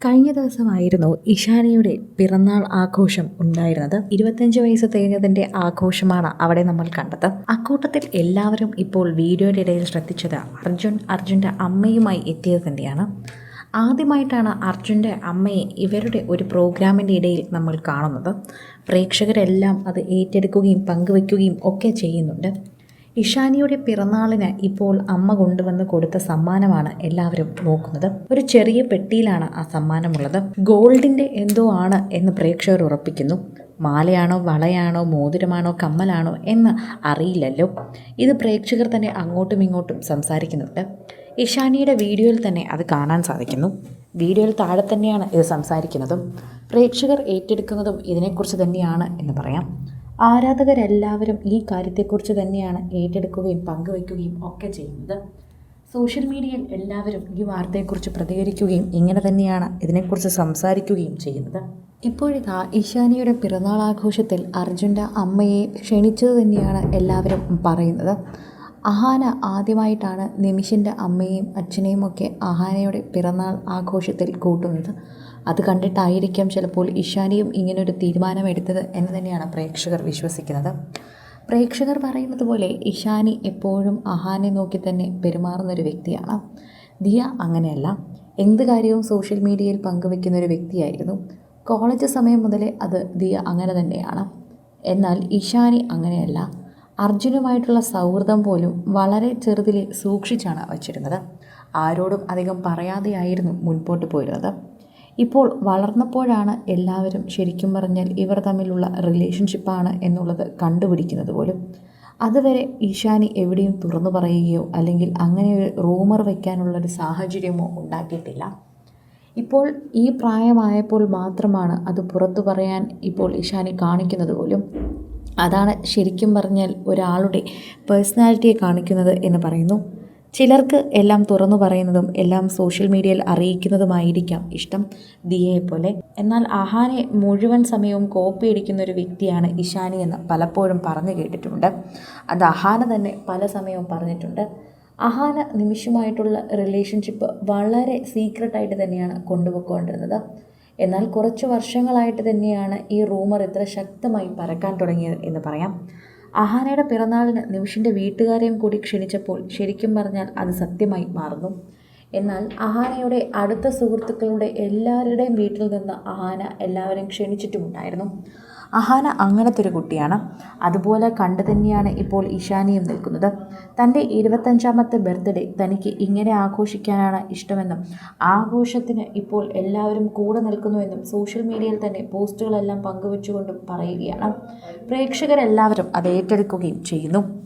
കഴിഞ്ഞ ദിവസമായിരുന്നു ഇഷാനിയുടെ പിറന്നാൾ ആഘോഷം ഉണ്ടായിരുന്നത്. ഇരുപത്തഞ്ച് വയസ്സ് തികഞ്ഞതിന്റെ ആഘോഷമാണ് അവിടെ നമ്മൾ കണ്ടത്. അക്കൂട്ടത്തിൽ എല്ലാവരും ഇപ്പോൾ വീഡിയോയുടെ ഇടയിൽ ശ്രദ്ധിച്ചത് അർജുൻ അർജുന്റെ അമ്മയുമായി എത്തിയത് തന്നെയാണ്. ആദ്യമായിട്ടാണ് അർജുന്റെ അമ്മയെ ഇവരുടെ ഒരു പ്രോഗ്രാമിന്റെ ഇടയിൽ നമ്മൾ കാണുന്നത്. പ്രേക്ഷകരെല്ലാം അത് ഏറ്റെടുക്കുകയും പങ്കുവയ്ക്കുകയും ഒക്കെ ചെയ്യുന്നുണ്ട്. ഇഷാനിയുടെ പിറന്നാളിന് ഇപ്പോൾ അമ്മ കൊണ്ടുവന്ന് കൊടുത്ത സമ്മാനമാണ് എല്ലാവരും നോക്കുന്നത്. ഒരു ചെറിയ പെട്ടിയിലാണ് ആ സമ്മാനമുള്ളത്. ഗോൾഡിന്റെ എന്തോ ആണ് എന്ന് പ്രേക്ഷകർ ഉറപ്പിക്കുന്നു. മാലയാണോ വളയാണോ മോതിരമാണോ കമ്മലാണോ എന്ന് അറിയില്ലല്ലോ. ഇത് പ്രേക്ഷകർ തന്നെ അങ്ങോട്ടും ഇങ്ങോട്ടും സംസാരിക്കുന്നുണ്ട്. ഇഷാനിയുടെ വീഡിയോയിൽ തന്നെ അത് കാണാൻ സാധിക്കുന്നു. വീഡിയോയിൽ താഴെ തന്നെയാണ് ഇത് സംസാരിക്കുന്നതും. പ്രേക്ഷകർ ഏറ്റെടുക്കുന്നതും ഇതിനെക്കുറിച്ച് തന്നെയാണ് എന്ന് പറയാം. ആരാധകരെല്ലാവരും ഈ കാര്യത്തെക്കുറിച്ച് തന്നെയാണ് ഏറ്റെടുക്കുകയും പങ്കുവയ്ക്കുകയും ഒക്കെ ചെയ്യുന്നത്. സോഷ്യൽ മീഡിയയിൽ എല്ലാവരും ഈ വാർത്തയെക്കുറിച്ച് പ്രതികരിക്കുകയും ഇങ്ങനെ തന്നെയാണ് ഇതിനെക്കുറിച്ച് സംസാരിക്കുകയും ചെയ്യുന്നത്. ഇപ്പോഴിതാ ഇഷാനിയുടെ പിറന്നാൾ ആഘോഷത്തിൽ അർജുന്റെ അമ്മയെ ക്ഷണിച്ചത് തന്നെയാണ് എല്ലാവരും പറയുന്നത്. അഹാന ആദ്യമായിട്ടാണ് നിമിഷിന്റെ അമ്മയും അച്ഛനെയും ഒക്കെ അഹാനയുടെ പിറന്നാൾ ആഘോഷത്തിൽ കൂട്ടുന്നത്. അത് കണ്ടിട്ടായിരിക്കാം ചിലപ്പോൾ ഇഷാനിയും ഇങ്ങനൊരു തീരുമാനമെടുത്തത് എന്ന് തന്നെയാണ് പ്രേക്ഷകർ വിശ്വസിക്കുന്നത്. പ്രേക്ഷകർ പറയുന്നത് പോലെ ഇഷാനി എപ്പോഴും അഹാനെ നോക്കി തന്നെ പെരുമാറുന്നൊരു വ്യക്തിയാണ്. ദിയ അങ്ങനെയല്ല. എന്ത് കാര്യവും സോഷ്യൽ മീഡിയയിൽ പങ്കുവെക്കുന്ന ഒരു വ്യക്തിയായിരുന്നു. കോളേജ് സമയം മുതലേ അത് ദിയ അങ്ങനെ തന്നെയാണ്. എന്നാൽ ഇഷാനി അങ്ങനെയല്ല. അർജുനുമായിട്ടുള്ള സൗഹൃദം പോലും വളരെ ചെറുതിൽ സൂക്ഷിച്ചാണ് വച്ചിരുന്നത്. ആരോടും അധികം പറയാതെയായിരുന്നു മുൻപോട്ട് പോയിരുന്നത്. ഇപ്പോൾ വളർന്നപ്പോഴാണ് എല്ലാവരും ശരിക്കും പറഞ്ഞാൽ ഇവർ തമ്മിലുള്ള റിലേഷൻഷിപ്പാണ് എന്നുള്ളത് കണ്ടുപിടിക്കുന്നത് പോലും. അതുവരെ ഈശാനി എവിടെയും തുറന്നു പറയുകയോ അല്ലെങ്കിൽ അങ്ങനെ ഒരു റൂമർ വയ്ക്കാനുള്ളൊരു സാഹചര്യമോ ഉണ്ടാക്കിയിട്ടില്ല. ഇപ്പോൾ ഈ പ്രായമായപ്പോൾ മാത്രമാണ് അത് പുറത്തു പറയാൻ ഇപ്പോൾ ഇഷാനി കാണിക്കുന്നത് പോലും. അതാണ് ശരിക്കും പറഞ്ഞാൽ ഒരാളുടെ പേഴ്സണാലിറ്റിയെ കാണിക്കുന്നത് എന്ന് പറയുന്നു. ചിലർക്ക് എല്ലാം തുറന്നു പറയുന്നതും എല്ലാം സോഷ്യൽ മീഡിയയിൽ അറിയിക്കുന്നതുമായിരിക്കാം ഇഷ്ടം ദിയയെ പോലെ. എന്നാൽ അഹാനെ മുഴുവൻ സമയവും കോപ്പി അടിക്കുന്ന ഒരു വ്യക്തിയാണ് ഇഷാനി എന്ന് പലപ്പോഴും പറഞ്ഞു കേട്ടിട്ടുണ്ട്. അത് അഹാന തന്നെ പല സമയവും പറഞ്ഞിട്ടുണ്ട്. അഹാന നിമിഷമായിട്ടുള്ള റിലേഷൻഷിപ്പ് വളരെ സീക്രട്ടായിട്ട് തന്നെയാണ് കൊണ്ടുപോയിക്കൊണ്ടിരുന്നത്. എന്നാൽ കുറച്ച് വർഷങ്ങളായിട്ട് തന്നെയാണ് ഈ റൂമർ ഇത്ര ശക്തമായി പരക്കാൻ തുടങ്ങിയത് എന്ന് പറയാം. അഹാനയുടെ പിറന്നാളിന് നിമിഷിന്റെ വീട്ടുകാരെയും കൂടി ക്ഷണിച്ചപ്പോൾ ശരിക്കും പറഞ്ഞാൽ അത് സത്യമായി മാറുന്നു. എന്നാൽ അഹാനയുടെ അടുത്ത സുഹൃത്തുക്കളുടെ എല്ലാവരുടെയും വീട്ടിൽ നിന്ന് അഹാന എല്ലാവരും ക്ഷണിച്ചിട്ടുമുണ്ടായിരുന്നു. അഹാന അങ്ങനത്തെ ഒരു കുട്ടിയാണ്. അതുപോലെ കണ്ടു തന്നെയാണ് ഇപ്പോൾ ഇഷാനിയും നിൽക്കുന്നത്. തന്റെ ഇരുപത്തഞ്ചാമത്തെ ബർത്ത്ഡേ തനിക്ക് ഇങ്ങനെ ആഘോഷിക്കാനാണ് ഇഷ്ടമെന്നും ആഘോഷത്തിന് ഇപ്പോൾ എല്ലാവരും കൂടെ നിൽക്കുന്നുവെന്നും സോഷ്യൽ മീഡിയയിൽ തന്നെ പോസ്റ്റുകളെല്ലാം പങ്കുവെച്ചുകൊണ്ടും പറയുകയാണ്. പ്രേക്ഷകരെല്ലാവരും അത് ഏറ്റെടുക്കുകയും ചെയ്യുന്നു.